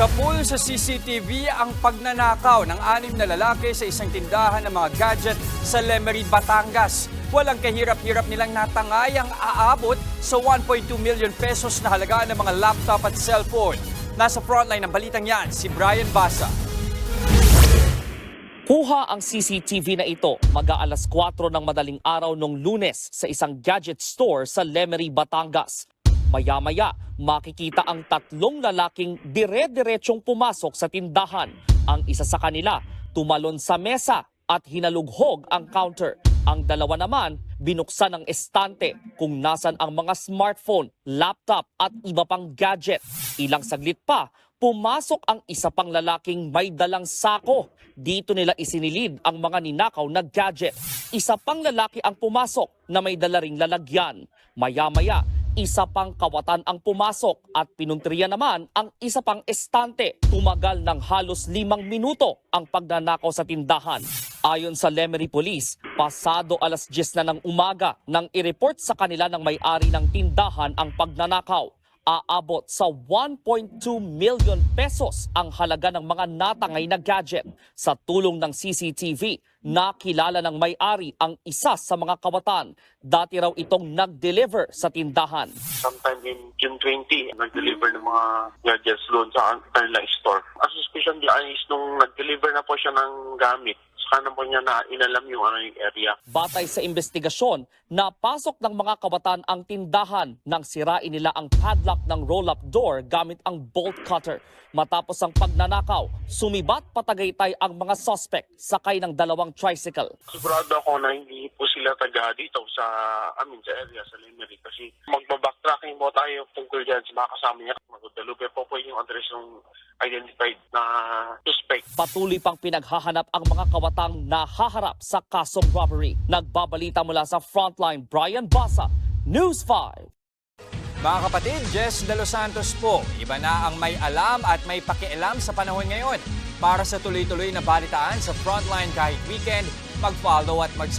Sa pool sa CCTV ang pagnanakaw ng anim na lalaki sa isang tindahan ng mga gadget sa Lemery, Batangas. Walang kahirap-hirap nilang natangay ang aabot sa 1.2 million pesos na halaga ng mga laptop at cellphone. Nasa frontline ng balitang yan, si Brian Basa. Kuha ang CCTV na ito mag-aalas 4 ng madaling araw nung lunes sa isang gadget store sa Lemery, Batangas. Maya-maya, makikita ang tatlong lalaking dire-diretsyong pumasok sa tindahan. Ang isa sa kanila, tumalon sa mesa at hinalughog ang counter. Ang dalawa naman, binuksan ang estante kung nasan ang mga smartphone, laptop at iba pang gadget. Ilang saglit pa, pumasok ang isa pang lalaking may dalang sako. Dito nila isinilid ang mga ninakaw na gadget. Isa pang lalaki ang pumasok na may dala ring lalagyan. Maya-maya, isa pang kawatan ang pumasok at pinuntriya naman ang isa pang estante. Tumagal ng halos limang minuto ang pagnanakaw sa tindahan. Ayon sa Lemery Police, pasado alas 10 na ng umaga nang i-report sa kanila ng may-ari ng tindahan ang pagnanakaw. Aabot sa 1.2 million pesos ang halaga ng mga natangay na gadget. Sa tulong ng CCTV, nakilala ng may-ari ang isa sa mga kawatan. Dati raw itong nag-deliver sa tindahan. sometime in June 20, nag-deliver ng mga gadgets doon sa kanilang store. Ang suspicion niya is nung nag-deliver na po siya ng gamit, saka na po niya na inalam yung ano yung area. Batay sa investigasyon, napasok ng mga kawatan ang tindahan nang sirain nila ang padlock ng roll-up door gamit ang bolt cutter. Matapos ang pagnanakaw, sumibat patagaytay ang mga suspect sakay ng dalawang tricycle. Sigurado ako na hindi po sila taga dito sa, mean, sa area, sa Limery. Kasi magbabacktracking po tayo tungkol dyan sa mga kasama niya. Magdalube po po yung address ng identified na suspect. Patuloy pang pinaghahanap ang mga kawatang nahaharap sa kasong robbery. Nagbabalita mula sa Frontline, Brian Basa, News 5. Mga kapatid, Jess De Los Santos po. Iba na ang may alam at may pakialam sa panahon ngayon. Para sa tuloy-tuloy na balitaan sa Frontline kahit weekend, mag-follow at mag